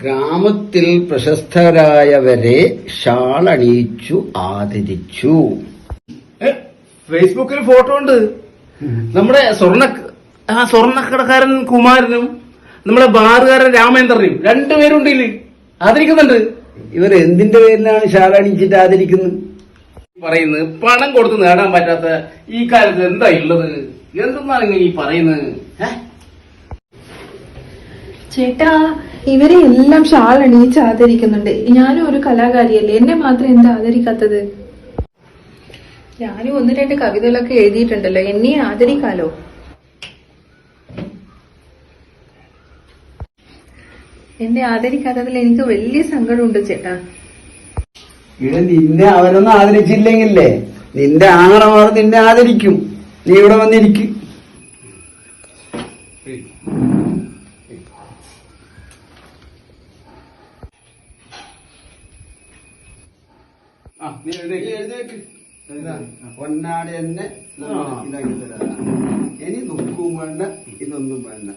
ഗ്രാമത്തിൽ പ്രശസ്തരായവരെ ഷാളണീച്ചു ആദരിച്ചു. ഏ, ഫേസ്ബുക്കിൽ ഫോട്ടോ ഉണ്ട്. നമ്മുടെ സ്വർണ ആ സ്വർണക്കടക്കാരൻ കുമാരനും നമ്മുടെ ബാറുകാരൻ രാമേന്ദ്രനും രണ്ടുപേരുണ്ട് ഇതിൽ. ആദരിക്കുന്നുണ്ട്. ഇവർ എന്തിന്റെ പേരിലാണ് ഷാളണിയിച്ചിട്ട് ആദരിക്കുന്നത്? പറയുന്നത് പണം കൊടുത്ത് നേടാൻ പറ്റാത്ത ഈ കാലത്ത് എന്താ ഉള്ളത് എന്തെന്നാണ് ഈ പറയുന്നത്? ചേട്ടാ ഇവരെ എല്ലാം ഷാൾ അണിയിച്ച് ആദരിക്കുന്നുണ്ട്. ഞാനും ഒരു കലാകാരിയല്ലേ? എന്നെ മാത്രം എന്താ ആദരിക്കാത്തത്? ഞാനും ഒന്ന് രണ്ട് കവിതകളൊക്കെ എഴുതിയിട്ടുണ്ടല്ലോ. എന്നെ ആദരിക്കാലോ? എന്നെ ആദരിക്കാത്തതിൽ എനിക്ക് വലിയ സങ്കടമുണ്ട് ചേട്ടാ. ഇവിടെ നിന്നെ അവരൊന്നും ആദരിച്ചില്ലെങ്കിലേ നിന്റെ ആങ്ങളമാർ നിന്നെ ആദരിക്കും. നീ ഇവിടെ വന്നിരിക്കും. നീ. പൊന്നാടി തന്നെ. ഇതാക്കി തരാം ഇനി ദുഃഖവും വേണ്ട ഇതൊന്നും വേണ്ട